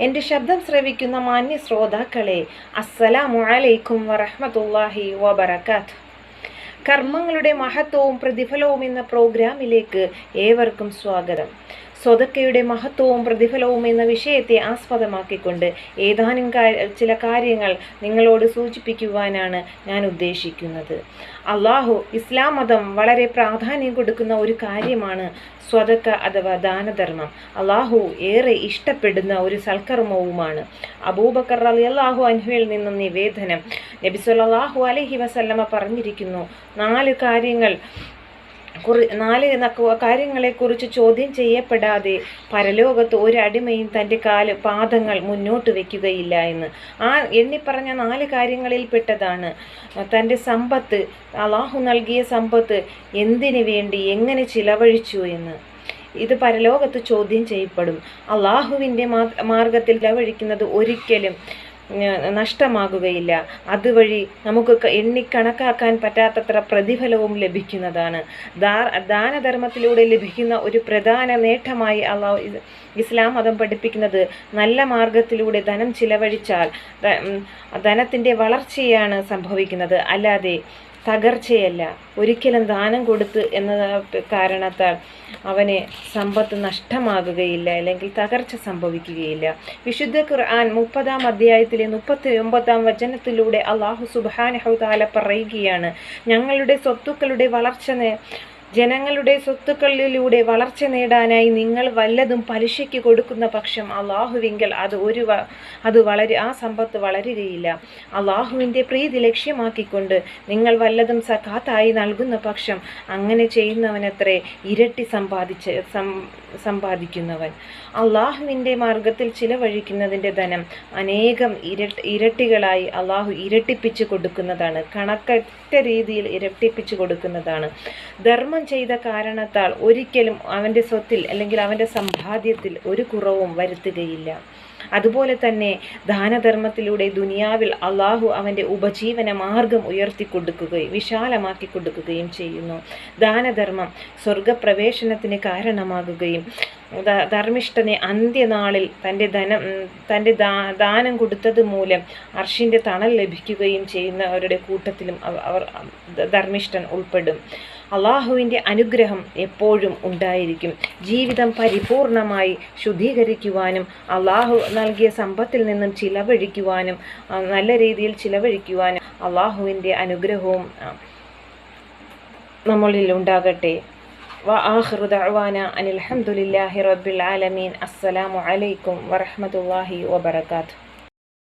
എന്റെ ശബ്ദം ശ്രവിക്കുന്ന മാന്യ ശ്രോതാക്കളെ അസ്സലാമു അലൈക്കും വറഹ്മത്തുള്ളാഹി വബറകാതുഹു. കർമ്മങ്ങളുടെ മഹത്വവും പ്രതിഫലവും എന്ന പ്രോഗ്രാമിലേക്ക് ഏവർക്കും സ്വാഗതം. സ്വതക്കയുടെ മഹത്വവും പ്രതിഫലവും എന്ന വിഷയത്തെ ആസ്പദമാക്കിക്കൊണ്ട് ഏതാനും ചില കാര്യങ്ങൾ നിങ്ങളോട് സൂചിപ്പിക്കുവാനാണ് ഞാൻ ഉദ്ദേശിക്കുന്നത്. അള്ളാഹു ഇസ്ലാം മതം വളരെ പ്രാധാന്യം കൊടുക്കുന്ന ഒരു കാര്യമാണ് സ്വതക്ക അഥവാ ദാനധർമ്മം. അള്ളാഹു ഏറെ ഇഷ്ടപ്പെടുന്ന ഒരു സൽക്കർമ്മവുമാണ്. അബൂബക്കർ അലി അള്ളാഹു അൻഹുവിൽ നിന്നും നിവേദനം നബി അലഹി അലൈഹി വസല്ലമ പറഞ്ഞിരിക്കുന്നു നാല് കാര്യങ്ങൾ കുറി നാല് കാര്യങ്ങളെക്കുറിച്ച് ചോദ്യം ചെയ്യപ്പെടാതെ പരലോകത്ത് ഒരടിമയും തന്റെ കാൽ പാദങ്ങൾ മുന്നോട്ട് വയ്ക്കുകയില്ല എന്ന്. ആ എണ്ണിപ്പറഞ്ഞ നാല് കാര്യങ്ങളിൽ പെട്ടതാണ്. തന്റെ സമ്പത്ത് അള്ളാഹു നൽകിയ സമ്പത്ത് എന്തിനു വേണ്ടി എങ്ങനെ ചിലവഴിച്ചു എന്ന്. ഇത് പരലോകത്ത് ചോദ്യം ചെയ്യപ്പെടും. അള്ളാഹുവിന്റെ മാർഗത്തിൽ ചിലവഴിക്കുന്നത് ഒരിക്കലും നഷ്ടമാകുകയില്ല. അതുവഴി നമുക്ക് എണ്ണിക്കണക്കാക്കാൻ പറ്റാത്തത്ര പ്രതിഫലവും ലഭിക്കുന്നതാണ്. ദാനധർമ്മത്തിലൂടെ ലഭിക്കുന്ന ഒരു പ്രധാന നേട്ടമായി അള്ളാഹു ഇസ്ലാം മതം പഠിപ്പിക്കുന്നത് നല്ല മാർഗത്തിലൂടെ ധനം ചിലവഴിച്ചാൽ ധനത്തിന്റെ വളർച്ചയാണ് സംഭവിക്കുന്നത്. അല്ലാതെ തകർച്ചയല്ല. ഒരിക്കലും ദാനം കൊടുത്ത് എന്ന കാരണത്താൽ അവന് സമ്പത്ത് നഷ്ടമാകുകയില്ല അല്ലെങ്കിൽ തകർച്ച സംഭവിക്കുകയില്ല. വിശുദ്ധ ഖുർആൻ മുപ്പതാം അധ്യായത്തിലെ മുപ്പത്തി ഒമ്പതാം വചനത്തിലൂടെ അള്ളാഹു സുബാനഹു താല പറയുകയാണ് ഞങ്ങളുടെ സ്വത്തുക്കളുടെ വളർച്ച ജനങ്ങളുടെ സ്വത്തുക്കളിലൂടെ വളർച്ച നേടാനായി നിങ്ങൾ വല്ലതും പലിശയ്ക്ക് കൊടുക്കുന്ന പക്ഷം അള്ളാഹുവിങ്കൽ അത് ഒരു അത് വളരെ ആ സമ്പത്ത് വളരുകയില്ല. അള്ളാഹുവിന്റെ പ്രീതി ലക്ഷ്യമാക്കിക്കൊണ്ട് നിങ്ങൾ വല്ലതും സഖാത്തായി നൽകുന്ന പക്ഷം അങ്ങനെ ചെയ്യുന്നവനത്രേ ഇരട്ടി സമ്പാദിച്ച് സമ്പാദിക്കുന്നവൻ. അള്ളാഹുവിന്റെ മാർഗത്തിൽ ചിലവഴിക്കുന്നതിന്റെ ധനം അനേകം ഇരട്ടി ഇരട്ടികളായി അള്ളാഹു ഇരട്ടിപ്പിച്ച് കൊടുക്കുന്നതാണ്. കണക്കറ്റ രീതിയിൽ ഇരട്ടിപ്പിച്ച് കൊടുക്കുന്നതാണ്. ധർമ്മം ചെയ്ത കാരണത്താൽ ഒരിക്കലും അവന്റെ സ്വത്തിൽ അല്ലെങ്കിൽ അവന്റെ സമ്പാദ്യത്തിൽ ഒരു കുറവും വരുത്തുകയില്ല. അതുപോലെ തന്നെ ദാനധർമ്മത്തിലൂടെ ദുനിയാവിൽ അള്ളാഹു അവന്റെ ഉപജീവന മാർഗം ഉയർത്തി കൊടുക്കുകയും വിശാലമാക്കി കൊടുക്കുകയും ചെയ്യുന്നു. ദാനധർമ്മം സ്വർഗപ്രവേശനത്തിന് കാരണമാകുകയും ധർമ്മിഷ്ഠനെ അന്ത്യനാളിൽ തന്റെ ധനം തന്റെ ദാനം കൊടുത്തത് മൂലം അർഷിന്റെ തണൽ ലഭിക്കുകയും ചെയ്യുന്നവരുടെ കൂട്ടത്തിലും അവർ ധർമ്മിഷ്ഠൻ ഉൾപ്പെടും. അള്ളാഹുവിൻ്റെ അനുഗ്രഹം എപ്പോഴും ഉണ്ടായിരിക്കും ജീവിതം പരിപൂർണമായി ശുദ്ധീകരിക്കുവാനും അള്ളാഹു നൽകിയ സമ്പത്തിൽ നിന്നും ചിലവഴിക്കുവാനും ആ, നല്ല രീതിയിൽ ചിലവഴിക്കുവാനും അള്ളാഹുവിൻ്റെ അനുഗ്രഹവും ആ, നമ്മളിൽ ഉണ്ടാകട്ടെ وآخر دعوانا أن الحمد لله رب العالمين السلام عليكم ورحمة الله وبركاته